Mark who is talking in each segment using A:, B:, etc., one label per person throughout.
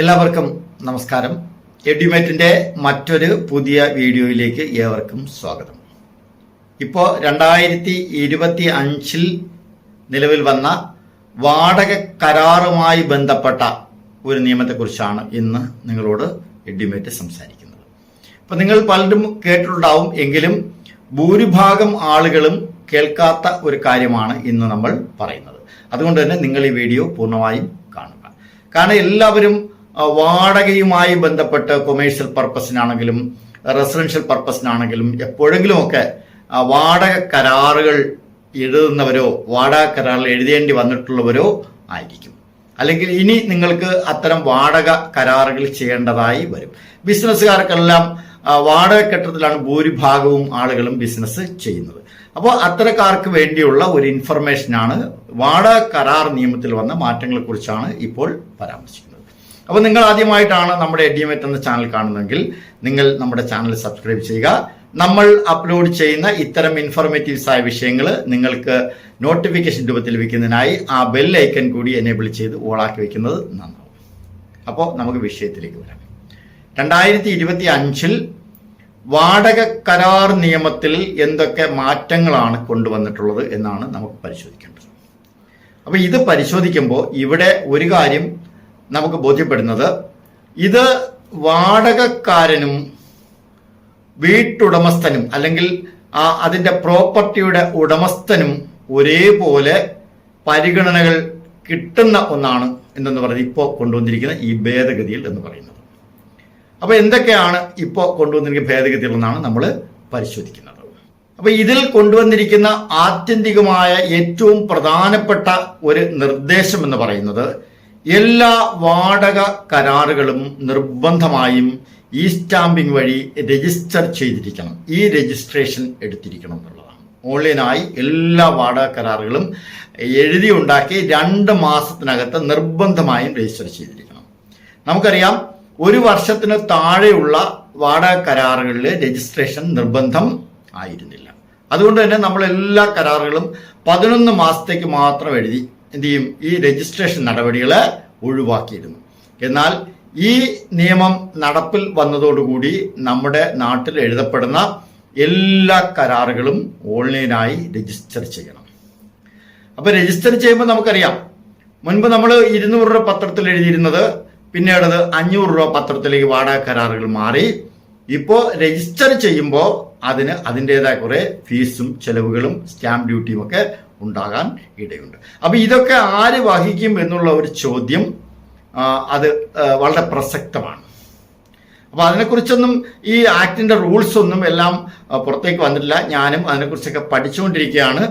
A: എല്ലാവർക്കും നമസ്കാരം. എഡ്യൂമേറ്റിന്റെ മറ്റൊരു പുതിയ വീഡിയോയിലേക്ക് ഏവർക്കും സ്വാഗതം. ഇപ്പോൾ രണ്ടായിരത്തി ഇരുപത്തി അഞ്ചിൽ നിലവിൽ വന്ന വാടക കരാറുമായി ബന്ധപ്പെട്ട ഒരു നിയമത്തെക്കുറിച്ചാണ് ഇന്ന് നിങ്ങളോട് എഡ്യൂമേറ്റ് സംസാരിക്കുന്നത്. അപ്പോൾ നിങ്ങൾ പലരും കേട്ടിട്ടുണ്ടാവും എങ്കിലും ഭൂരിഭാഗം ആളുകളും കേൾക്കാത്ത ഒരു കാര്യമാണ് ഇന്ന് നമ്മൾ പറയുന്നത്. അതുകൊണ്ട് തന്നെ നിങ്ങൾ ഈ വീഡിയോ പൂർണമായും കാണുക. കാരണം എല്ലാവരും വാടകയുമായി ബന്ധപ്പെട്ട് കൊമേഴ്ഷ്യൽ പർപ്പസിനാണെങ്കിലും റെസിഡൻഷ്യൽ പർപ്പസിനാണെങ്കിലും എപ്പോഴെങ്കിലുമൊക്കെ വാടക കരാറുകൾ എഴുതുന്നവരോ വാടക കരാറിൽ എഴുതേണ്ടി വന്നിട്ടുള്ളവരോ ആയിരിക്കും. അല്ലെങ്കിൽ ഇനി നിങ്ങൾക്ക് അത്തരം വാടക കരാറുകൾ ചെയ്യേണ്ടതായി വരും. ബിസിനസ്സുകാർക്കെല്ലാം വാടക കെട്ടിടത്തിലാണ് ഭൂരിഭാഗവും ആളുകളും ബിസിനസ് ചെയ്യുന്നത്. അപ്പോൾ അത്തരക്കാർക്ക് വേണ്ടിയുള്ള ഒരു ഇൻഫർമേഷനാണ് വാടക കരാർ നിയമത്തിൽ വന്ന മാറ്റങ്ങളെക്കുറിച്ചാണ് ഇപ്പോൾ പരാമർശിക്കുന്നത്. അപ്പോൾ നിങ്ങൾ ആദ്യമായിട്ടാണ് നമ്മുടെ എഡിയമേറ്റ് എന്ന ചാനൽ കാണുന്നതെങ്കിൽ നിങ്ങൾ നമ്മുടെ ചാനൽ സബ്സ്ക്രൈബ് ചെയ്യുക. നമ്മൾ അപ്ലോഡ് ചെയ്യുന്ന ഇത്തരം ഇൻഫോർമേറ്റീവ്സ് ആയ വിഷയങ്ങൾ നിങ്ങൾക്ക് നോട്ടിഫിക്കേഷൻ രൂപത്തിൽ ലഭിക്കുന്നതിനായി ആ ബെൽ ഐക്കൺ കൂടി എനേബിൾ ചെയ്ത് ഓളാക്കി വെക്കുന്നത് നന്നാവും. അപ്പോൾ നമുക്ക് വിഷയത്തിലേക്ക് വരാം. രണ്ടായിരത്തി ഇരുപത്തി അഞ്ചിൽ വാടക കരാർ നിയമത്തിൽ എന്തൊക്കെ മാറ്റങ്ങളാണ് കൊണ്ടുവന്നിട്ടുള്ളത് എന്നാണ് നമുക്ക് പരിശോധിക്കേണ്ടത്. അപ്പോൾ ഇത് പരിശോധിക്കുമ്പോൾ ഇവിടെ ഒരു കാര്യം നമുക്ക് ബോധ്യപ്പെടുന്നത്. ഇത് വാടകക്കാരനും വീട്ടുടമസ്ഥനും അല്ലെങ്കിൽ ആ അതിന്റെ പ്രോപ്പർട്ടിയുടെ ഉടമസ്ഥനും ഒരേപോലെ പരിഗണനകൾ കിട്ടുന്ന ഒന്നാണ് എന്തെന്ന് പറയുന്നത് ഇപ്പോൾ കൊണ്ടുവന്നിരിക്കുന്ന ഈ ഭേദഗതിയിൽ എന്ന് പറയുന്നത്. അപ്പോൾ എന്തൊക്കെയാണ് ഇപ്പോൾ കൊണ്ടുവന്നിരിക്കുന്ന ഭേദഗതികൾ എന്നാണ് നമ്മൾ പരിശോധിക്കുന്നത്. അപ്പോൾ ഇതിൽ കൊണ്ടുവന്നിരിക്കുന്ന ആത്യന്തികമായ ഏറ്റവും പ്രധാനപ്പെട്ട ഒരു നിർദ്ദേശം എന്ന് പറയുന്നത് എല്ലാ വാടക കരാറുകളും നിർബന്ധമായും ഈ സ്റ്റാമ്പിംഗ് വഴി രജിസ്റ്റർ ചെയ്തിരിക്കണം. ഈ രജിസ്ട്രേഷൻ എടുത്തിരിക്കണം എന്നുള്ളതാണ്. ഓൺലൈനായി എല്ലാ വാടക കരാറുകളും എഴുതി ഉണ്ടാക്കി രണ്ട് മാസത്തിനകത്ത് നിർബന്ധമായും രജിസ്റ്റർ ചെയ്തിരിക്കണം. നമുക്കറിയാം ഒരു വർഷത്തിന് താഴെയുള്ള വാടക കരാറുകളിൽ രജിസ്ട്രേഷൻ നിർബന്ധം ആയിരുന്നില്ല. അതുകൊണ്ട് തന്നെ നമ്മൾ എല്ലാ കരാറുകളും പതിനൊന്ന് മാസത്തേക്ക് മാത്രം എഴുതി എന്ത് ചെയ്യും ഈ രജിസ്ട്രേഷൻ നടപടികൾ ഒഴിവാക്കിയിരുന്നു. എന്നാൽ ഈ നിയമം നടപ്പിൽ വന്നതോടുകൂടി നമ്മുടെ നാട്ടിൽ എഴുതപ്പെടുന്ന എല്ലാ കരാറുകളും ഓൺലൈനായി രജിസ്റ്റർ ചെയ്യണം. അപ്പോൾ രജിസ്റ്റർ ചെയ്യുമ്പോൾ നമുക്കറിയാം. മുൻപ് നമ്മൾ ഇരുന്നൂറ് രൂപ പത്രത്തിൽ എഴുതിയിരുന്നത് പിന്നീട് അത് അഞ്ഞൂറ് രൂപ പത്രത്തിലേക്ക് വാടക കരാറുകൾ മാറി. ഇപ്പോൾ രജിസ്റ്റർ ചെയ്യുമ്പോൾ അതിന് അതിന്റെതായ കുറേ ഫീസും ചെലവുകളും സ്റ്റാമ്പ് ഡ്യൂട്ടിയും ഒക്കെ ഉണ്ടാകാൻ ഇടയുണ്ട്. അപ്പോൾ ഇതൊക്കെ ആര് വഹിക്കും എന്നുള്ള ഒരു ചോദ്യം അത് വളരെ പ്രസക്തമാണ്. അപ്പോൾ അതിനെക്കുറിച്ചൊന്നും ഈ ആക്ടിന്റെ റൂൾസ് ഒന്നും എല്ലാം പുറത്തേക്ക് വന്നിട്ടില്ല. ഞാനും അതിനെക്കുറിച്ചൊക്കെ പഠിച്ചുകൊണ്ടിരിക്കുകയാണ്.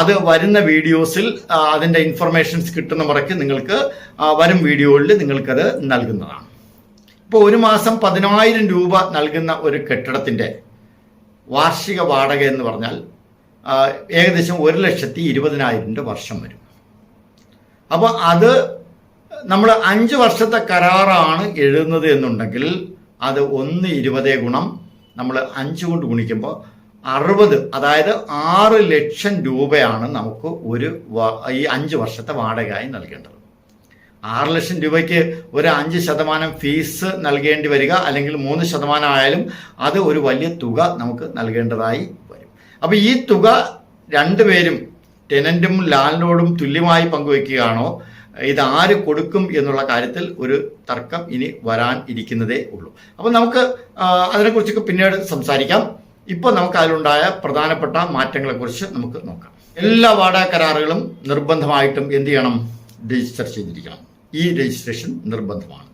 A: അത് വരുന്ന വീഡിയോസിൽ അതിന്റെ ഇൻഫർമേഷൻസ് കിട്ടുന്ന മുറയ്ക്ക് നിങ്ങൾക്ക് വരും വീഡിയോകളിൽ നിങ്ങൾക്കത് നൽകുന്നതാണ്. ഇപ്പോൾ ഒരു മാസം പതിനായിരം രൂപ നൽകുന്ന ഒരു കെട്ടിടത്തിന്റെ വാർഷിക വാടക എന്ന് പറഞ്ഞാൽ ഏകദേശം ഒരു ലക്ഷത്തി ഇരുപതിനായിരം രൂപ വർഷം വരും. അപ്പോൾ അത് നമ്മൾ അഞ്ച് വർഷത്തെ കരാറാണ് എഴുതുന്നത് എന്നുണ്ടെങ്കിൽ അത് ഒന്ന് ഇരുപതേ ഗുണം നമ്മൾ അഞ്ച് കൊണ്ട് ഗുണിക്കുമ്പോൾ അറുപത് അതായത് ആറ് ലക്ഷം രൂപയാണ് നമുക്ക് ഒരു ഈ അഞ്ച് വർഷത്തെ വാടകയായി നൽകേണ്ടത്. ആറ് ലക്ഷം രൂപയ്ക്ക് ഒരു അഞ്ച് ശതമാനം ഫീസ് നൽകേണ്ടി വരിക അല്ലെങ്കിൽ മൂന്ന് ശതമാനം ആയാലും അത് ഒരു വലിയ തുക നമുക്ക് നൽകേണ്ടതായി വരും. അപ്പോൾ ഈ തുക രണ്ടുപേരും ടെനന്റും ലാൻഡ്ലോഡും തുല്യമായി പങ്കുവെക്കുകയാണോ ഇത് ആര് കൊടുക്കും എന്നുള്ള കാര്യത്തിൽ ഒരു തർക്കം ഇനി വരാൻ ഇരിക്കുന്നതേ ഉള്ളൂ. അപ്പോൾ നമുക്ക് അതിനെക്കുറിച്ചൊക്കെ പിന്നീട് സംസാരിക്കാം. ഇപ്പോൾ നമുക്ക് അതിലുണ്ടായ പ്രധാനപ്പെട്ട മാറ്റങ്ങളെക്കുറിച്ച് നമുക്ക് നോക്കാം. എല്ലാ വാടക കരാറുകളും നിർബന്ധമായിട്ടും എന്ത് ചെയ്യണം? രജിസ്റ്റർ ചെയ്തിരിക്കണം. ഈ രജിസ്ട്രേഷൻ നിർബന്ധമാണ്.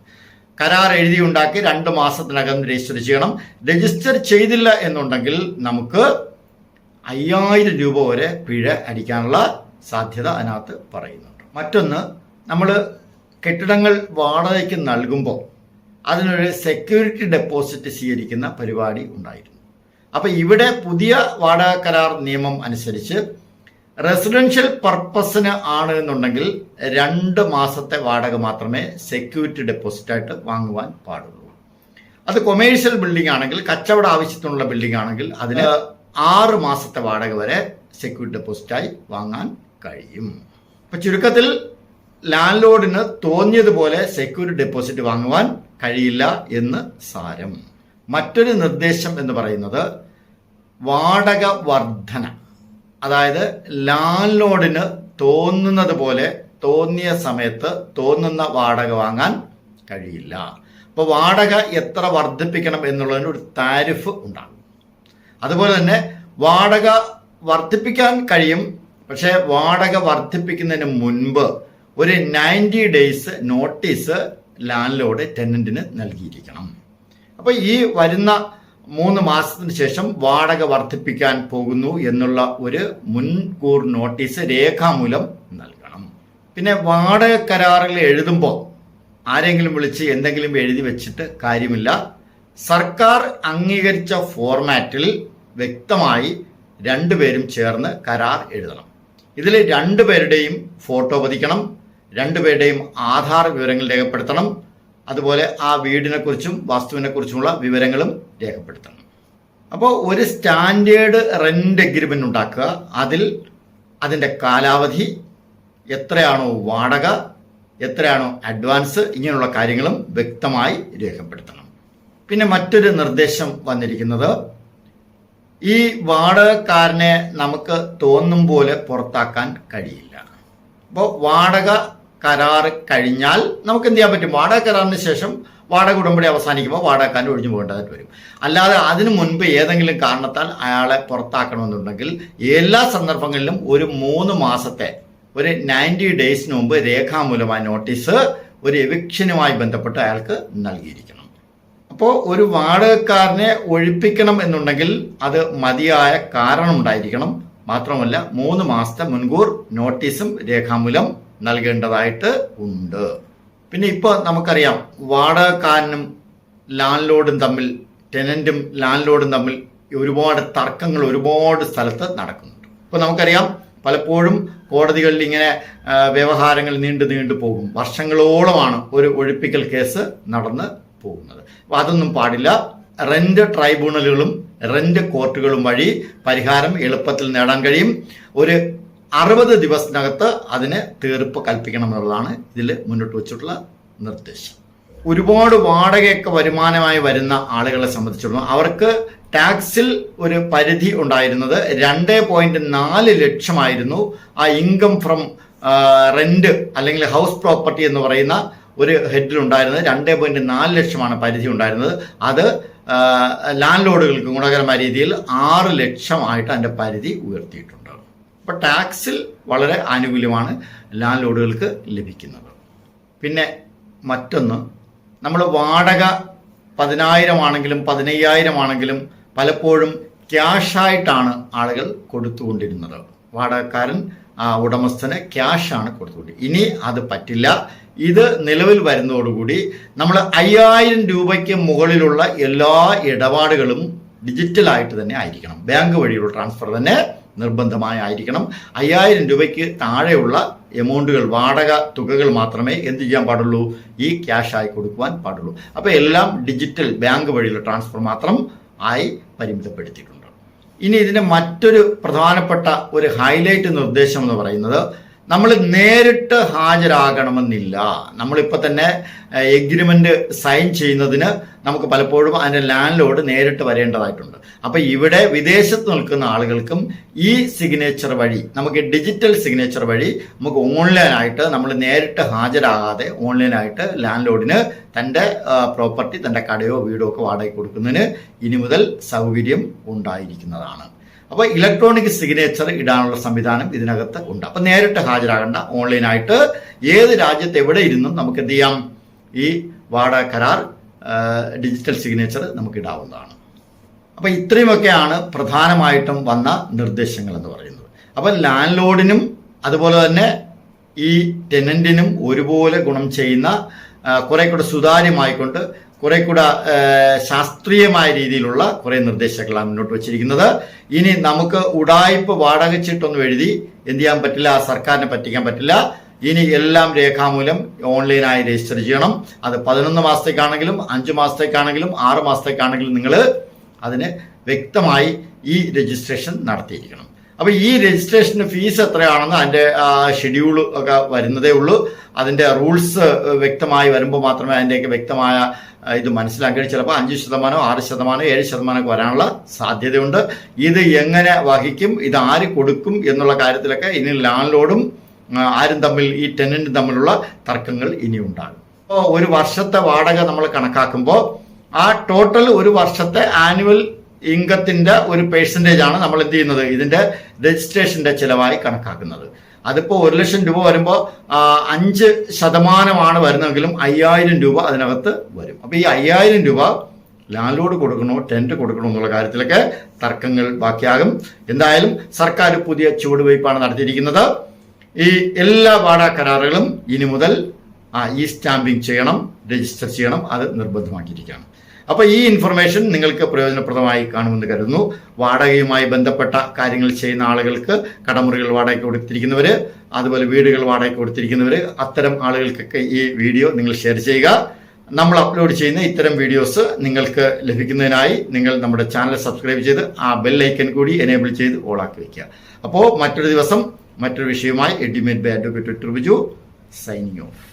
A: കരാർ എഴുതിയുണ്ടാക്കി രണ്ട് മാസത്തിനകം രജിസ്റ്റർ ചെയ്യണം. രജിസ്റ്റർ ചെയ്തില്ല എന്നുണ്ടെങ്കിൽ നമുക്ക് അയ്യായിരം രൂപ വരെ പിഴ അടിക്കാനുള്ള സാധ്യത അതിനകത്ത് പറയുന്നുണ്ട്. മറ്റൊന്ന് നമ്മൾ കെട്ടിടങ്ങൾ വാടകയ്ക്ക് നൽകുമ്പോൾ അതിനൊരു സെക്യൂരിറ്റി ഡെപ്പോസിറ്റ് സ്വീകരിക്കുന്ന പരിപാടി ഉണ്ടായിരുന്നു. അപ്പോൾ ഇവിടെ പുതിയ വാടക കരാർ നിയമം അനുസരിച്ച് റെസിഡൻഷ്യൽ പർപ്പസിന് ആണ് എന്നുണ്ടെങ്കിൽ രണ്ട് മാസത്തെ വാടക മാത്രമേ സെക്യൂരിറ്റി ഡെപ്പോസിറ്റ് ആയിട്ട് വാങ്ങുവാൻ പാടുള്ളൂ. അത് കൊമേഴ്ഷ്യൽ ബിൽഡിംഗ് ആണെങ്കിൽ കച്ചവട ആവശ്യത്തിനുള്ള ബിൽഡിംഗ് ആണെങ്കിൽ അതിന് ആറ് മാസത്തെ വാടക വരെ സെക്യൂരിറ്റി ഡെപ്പോസിറ്റായി വാങ്ങാൻ കഴിയും. അപ്പൊ ചുരുക്കത്തിൽ ലാൻഡ് ലോഡിന് തോന്നിയതുപോലെ സെക്യൂരിറ്റി ഡെപ്പോസിറ്റ് വാങ്ങുവാൻ കഴിയില്ല എന്ന് സാരം. മറ്റൊരു നിർദ്ദേശം എന്ന് പറയുന്നത് വാടക വർധന. അതായത് ലാൻഡ് ലോഡിന് തോന്നുന്നത് പോലെ തോന്നിയ സമയത്ത് തോന്നുന്ന വാടക വാങ്ങാൻ കഴിയില്ല. അപ്പോൾ വാടക എത്ര വർദ്ധിപ്പിക്കണം എന്നുള്ളതിന് ഒരു താരിഫ് ഉണ്ടാകും. അതുപോലെ തന്നെ വാടക വർദ്ധിപ്പിക്കാൻ കഴിയും പക്ഷേ വാടക വർദ്ധിപ്പിക്കുന്നതിന് മുൻപ് ഒരു ninety days notice landlord ടെനന്റിന് നൽകിയിരിക്കണം. അപ്പോൾ ഈ വരുന്ന മൂന്ന് മാസത്തിന് ശേഷം വാടക വർദ്ധിപ്പിക്കാൻ പോകുന്നു എന്നുള്ള ഒരു മുൻകൂർ നോട്ടീസ് രേഖാമൂലം നൽകണം. പിന്നെ വാടക കരാറിൽ എഴുതുമ്പോൾ ആരെങ്കിലും വിളിച്ച് എന്തെങ്കിലും എഴുതി വെച്ചിട്ട് കാര്യമില്ല. സർക്കാർ അംഗീകരിച്ച ഫോർമാറ്റിൽ വ്യക്തമായി രണ്ടുപേരും ചേർന്ന് കരാർ എഴുതണം. ഇതിൽ രണ്ടുപേരുടെയും ഫോട്ടോ പതിക്കണം രണ്ടുപേരുടെയും ആധാർ വിവരങ്ങൾ രേഖപ്പെടുത്തണം അതുപോലെ ആ വീടിനെ കുറിച്ചും വാസ്തുവിനെ കുറിച്ചുമുള്ള വിവരങ്ങളും രേഖപ്പെടുത്തണം. അപ്പോൾ ഒരു സ്റ്റാൻഡേർഡ് റെന്റ് എഗ്രിമെന്റ് ഉണ്ടാക്കുക. അതിൽ അതിന്റെ കാലാവധി എത്രയാണോ വാടക എത്രയാണോ അഡ്വാൻസ് ഇങ്ങനെയുള്ള കാര്യങ്ങളും വ്യക്തമായി രേഖപ്പെടുത്തണം. പിന്നെ മറ്റൊരു നിർദ്ദേശം വന്നിരിക്കുന്നത് ഈ വാടകക്കാരനെ നമുക്ക് തോന്നും പോലെ പുറത്താക്കാൻ കഴിയില്ല. അപ്പോൾ വാടക കരാർ കഴിഞ്ഞാൽ നമുക്ക് എന്ത് ചെയ്യാൻ പറ്റും? വാടക കരാറിന് ശേഷം വാടക ഉടമ്പടി അവസാനിക്കുമ്പോൾ വാടകക്കാരൻ ഒഴിഞ്ഞു പോകേണ്ടതായിട്ട് വരും. അല്ലാതെ അതിനു മുൻപ് ഏതെങ്കിലും കാരണത്താൽ അയാളെ പുറത്താക്കണമെന്നുണ്ടെങ്കിൽ എല്ലാ സന്ദർഭങ്ങളിലും ഒരു മൂന്ന് മാസത്തെ ഒരു നയന്റി ഡേയ്സിന് മുമ്പ് രേഖാമൂലമായ നോട്ടീസ് ഒരു എവിക്ഷനുമായി ബന്ധപ്പെട്ട് അയാൾക്ക് നൽകിയിരിക്കണം. അപ്പോൾ ഒരു വാടകക്കാരനെ ഒഴിപ്പിക്കണം എന്നുണ്ടെങ്കിൽ അത് മതിയായ കാരണം ഉണ്ടായിരിക്കണം മാത്രമല്ല മൂന്ന് മാസത്തെ മുൻകൂർ നോട്ടീസും രേഖാമൂലം നൽകേണ്ടതായിട്ട് ഉണ്ട്. പിന്നെ ഇപ്പോൾ നമുക്കറിയാം വാടകക്കാരനും ലാൻഡ് ലോഡും തമ്മിൽ ടെനന്റും ലാൻഡ് ലോഡും തമ്മിൽ ഒരുപാട് തർക്കങ്ങൾ ഒരുപാട് സ്ഥലത്ത് നടക്കുന്നുണ്ട്. ഇപ്പോൾ നമുക്കറിയാം പലപ്പോഴും കോടതികളിൽ ഇങ്ങനെ വ്യവഹാരങ്ങൾ നീണ്ടു നീണ്ടു പോകും. വർഷങ്ങളോളമാണ് ഒരു ഒഴിപ്പിക്കൽ കേസ് നടന്ന് പോകുന്നത്. അപ്പോൾ അതൊന്നും പാടില്ല. റെന്റ് ട്രൈബ്യൂണലുകളും റെന്റ് കോർട്ടുകളും വഴി പരിഹാരം എളുപ്പത്തിൽ നേടാൻ കഴിയും. ഒരു അറുപത് ദിവസത്തിനകത്ത് അതിന് തീർപ്പ് കൽപ്പിക്കണം എന്നുള്ളതാണ് ഇതിൽ മുന്നോട്ട് വെച്ചിട്ടുള്ള നിർദ്ദേശം. ഒരുപാട് വാടകയൊക്കെ വരുമാനമായി വരുന്ന ആളുകളെ സംബന്ധിച്ചിടത്തോളം അവർക്ക് ടാക്സിൽ ഒരു പരിധി ഉണ്ടായിരുന്നത് രണ്ട് പോയിന്റ് നാല് ലക്ഷമായിരുന്നു. ആ ഇൻകം ഫ്രം റെന്റ് അല്ലെങ്കിൽ ഹൗസ് പ്രോപ്പർട്ടി എന്ന് പറയുന്ന ഒരു ഹെഡിൽ ഉണ്ടായിരുന്നത് രണ്ട് പോയിന്റ് നാല് ലക്ഷമാണ് പരിധി ഉണ്ടായിരുന്നത്. അത് ലാൻഡ് ലോഡുകൾക്ക് ഗുണകരമായ രീതിയിൽ ആറ് ലക്ഷമായിട്ട് അതിന്റെ പരിധി ഉയർത്തിയിട്ടുണ്ട്. അപ്പോൾ ടാക്സിൽ വളരെ ആനുകൂല്യമാണ് ലാൻഡ് ലോഡുകൾക്ക് ലഭിക്കുന്നത്. പിന്നെ മറ്റൊന്ന് നമ്മൾ വാടക പതിനായിരം ആണെങ്കിലും പതിനയ്യായിരം ആണെങ്കിലും പലപ്പോഴും ക്യാഷായിട്ടാണ് ആളുകൾ കൊടുത്തുകൊണ്ടിരുന്നത്. വാടകക്കാരൻ ആ, ഉടമസ്ഥന് ക്യാഷാണ് കൊടുത്തുകൊണ്ട് ഇനി അത് പറ്റില്ല. ഇത് നിലവിൽ വരുന്നതോടുകൂടി നമ്മൾ അയ്യായിരം രൂപയ്ക്ക് മുകളിലുള്ള എല്ലാ ഇടപാടുകളും ഡിജിറ്റലായിട്ട് തന്നെ ആയിരിക്കണം. ബാങ്ക് വഴിയുള്ള ട്രാൻസ്ഫർ തന്നെ നിർബന്ധമായി ആയിരിക്കണം അയ്യായിരം രൂപയ്ക്ക് താഴെയുള്ള എമൗണ്ടുകൾ വാടക തുകകൾ മാത്രമേ എന്ത് ചെയ്യാൻ പാടുള്ളൂ? ഈ ക്യാഷായി കൊടുക്കുവാൻ പാടുള്ളൂ. അപ്പോൾ എല്ലാം ഡിജിറ്റൽ ബാങ്ക് വഴിയുള്ള ട്രാൻസ്ഫർ മാത്രം ആയി പരിമിതപ്പെടുത്തിയിട്ടുണ്ട്. ഇനി ഇതിന്റെ മറ്റൊരു പ്രധാനപ്പെട്ട ഒരു ഹൈലൈറ്റ് നിർദ്ദേശം എന്ന് പറയുന്നത് നമ്മൾ നേരിട്ട് ഹാജരാകണമെന്നില്ല. നമ്മളിപ്പോൾ തന്നെ എഗ്രിമെന്റ് സൈൻ ചെയ്യുന്നതിന് നമുക്ക് പലപ്പോഴും അതിന്റെ ലാൻഡ് ലോഡ് നേരിട്ട് വരേണ്ടതായിട്ടുണ്ട്. അപ്പോൾ ഇവിടെ വിദേശത്ത് നിൽക്കുന്ന ആളുകൾക്കും ഈ സിഗ്നേച്ചർ വഴി നമുക്ക് ഡിജിറ്റൽ സിഗ്നേച്ചർ വഴി നമുക്ക് ഓൺലൈനായിട്ട് നമ്മൾ നേരിട്ട് ഹാജരാകാതെ ഓൺലൈനായിട്ട് ലാൻഡ് ലോഡിന് തന്റെ പ്രോപ്പർട്ടി തന്റെ കടയോ വീടോ ഒക്കെ വാടകയ്ക്ക് കൊടുക്കുന്നതിന് ഇനി മുതൽ സൗകര്യം ഉണ്ടായിരിക്കുന്നതാണ്. അപ്പോൾ ഇലക്ട്രോണിക് സിഗ്നേച്ചർ ഇടാനുള്ള സംവിധാനം ഇതിനകത്ത് ഉണ്ട്. അപ്പം നേരിട്ട് ഹാജരാകേണ്ട. ഓൺലൈനായിട്ട് ഏത് രാജ്യത്ത് എവിടെ ഇരുന്നും നമുക്ക് എന്ത് ചെയ്യാം? ഈ വാടക കരാർ ഡിജിറ്റൽ സിഗ്നേച്ചർ നമുക്ക് ഇടാവുന്നതാണ് അപ്പോൾ ഇത്രയുമൊക്കെയാണ് പ്രധാനമായിട്ടും വന്ന നിർദ്ദേശങ്ങൾ എന്ന് പറയുന്നത്. അപ്പോൾ ലാൻഡ് ലോഡിനും അതുപോലെ തന്നെ ഈ ടെനന്റിനും ഒരുപോലെ ഗുണം ചെയ്യുന്ന കുറെ കൂടെ സുതാര്യമായിക്കൊണ്ട് കുറെ കൂടെ ശാസ്ത്രീയമായ രീതിയിലുള്ള കുറെ നിർദ്ദേശങ്ങളാണ് മുന്നോട്ട് വെച്ചിരിക്കുന്നത്. ഇനി നമുക്ക് ഉടായ്പ വാടക ചീട്ടൊന്നും എഴുതി എന്ത് ചെയ്യാൻ പറ്റില്ല സർക്കാരിനെ പറ്റിക്കാൻ പറ്റില്ല. ഇനി എല്ലാം രേഖാമൂലം ഓൺലൈനായി രജിസ്റ്റർ ചെയ്യണം. അത് പതിനൊന്ന് മാസത്തേക്കാണെങ്കിലും അഞ്ച് മാസത്തേക്കാണെങ്കിലും ആറ് മാസത്തേക്കാണെങ്കിലും നിങ്ങൾ അതിന് വ്യക്തമായി ഈ രജിസ്ട്രേഷൻ നടത്തിയിരിക്കണം. അപ്പൊ ഈ രജിസ്ട്രേഷന് ഫീസ് എത്രയാണെന്ന് അതിന്റെ ഷെഡ്യൂൾ ഒക്കെ വരുന്നതേ ഉള്ളൂ. അതിന്റെ റൂൾസ് വ്യക്തമായി വരുമ്പോൾ മാത്രമേ അതിന്റെയൊക്കെ വ്യക്തമായ ഇത് മനസ്സിലാക്കി ചിലപ്പോൾ അഞ്ച് ശതമാനം ആറ് ശതമാനം ഏഴ് ശതമാനം വരാനുള്ള സാധ്യതയുണ്ട്. ഇത് എങ്ങനെ വഹിക്കും ഇത് ആര് കൊടുക്കും എന്നുള്ള കാര്യത്തിലൊക്കെ ഇനി ലാൻഡ് ലോഡും ആരും തമ്മിൽ ഈ ടെനന്റും തമ്മിലുള്ള തർക്കങ്ങൾ ഇനി ഉണ്ടാകും. അപ്പോൾ ഒരു വർഷത്തെ വാടക നമ്മൾ കണക്കാക്കുമ്പോൾ ആ ടോട്ടൽ ഒരു വർഷത്തെ ആനുവൽ ഇൻകത്തിന്റെ ഒരു പേഴ്സന്റേജ് ആണ് നമ്മൾ എന്ത് ചെയ്യുന്നത്? ഇതിന്റെ രജിസ്ട്രേഷന്റെ ചിലവായി കണക്കാക്കുന്നത്. അതിപ്പോൾ ഒരു ലക്ഷം രൂപ വരുമ്പോൾ അഞ്ച് ശതമാനമാണ് വരുന്നതെങ്കിലും അയ്യായിരം രൂപ അതിനകത്ത് വരും. അപ്പോൾ ഈ അയ്യായിരം രൂപ ലാൻഡ്ലോഡ് കൊടുക്കണോ ടെന്റ് കൊടുക്കണോ എന്നുള്ള കാര്യത്തിലൊക്കെ തർക്കങ്ങൾ ബാക്കിയാകും. എന്തായാലും സർക്കാർ പുതിയ ചുവടുവയ്പ്പാണ് നടത്തിയിരിക്കുന്നത്. ഈ എല്ലാ വാടക കരാറുകളും ഇനി മുതൽ ആ ഈ സ്റ്റാമ്പിംഗ് ചെയ്യണം രജിസ്റ്റർ ചെയ്യണം അത് നിർബന്ധമാക്കിയിരിക്കുകയാണ്. അപ്പോൾ ഈ ഇൻഫർമേഷൻ നിങ്ങൾക്ക് പ്രയോജനപ്രദമായി കാണുമെന്ന് കരുതുന്നു. വാടകയുമായി ബന്ധപ്പെട്ട കാര്യങ്ങൾ ചെയ്യുന്ന ആളുകൾക്ക് കടമുറികൾ വാടക കൊടുത്തിരിക്കുന്നവർ അതുപോലെ വീടുകൾ വാടക കൊടുത്തിരിക്കുന്നവർ അത്തരം ആളുകൾക്കൊക്കെ ഈ വീഡിയോ നിങ്ങൾ ഷെയർ ചെയ്യുക. നമ്മൾ അപ്ലോഡ് ചെയ്യുന്ന ഇത്തരം വീഡിയോസ് നിങ്ങൾക്ക് ലഭിക്കുന്നതിനായി നിങ്ങൾ നമ്മുടെ ചാനൽ സബ്സ്ക്രൈബ് ചെയ്ത് ആ ബെൽ ഐക്കൺ കൂടി എനേബിൾ ചെയ്ത് ഓളാക്കി വയ്ക്കുക അപ്പോൾ മറ്റൊരു ദിവസം മറ്റൊരു വിഷയവുമായി Edumate by advocate Tribiju signing off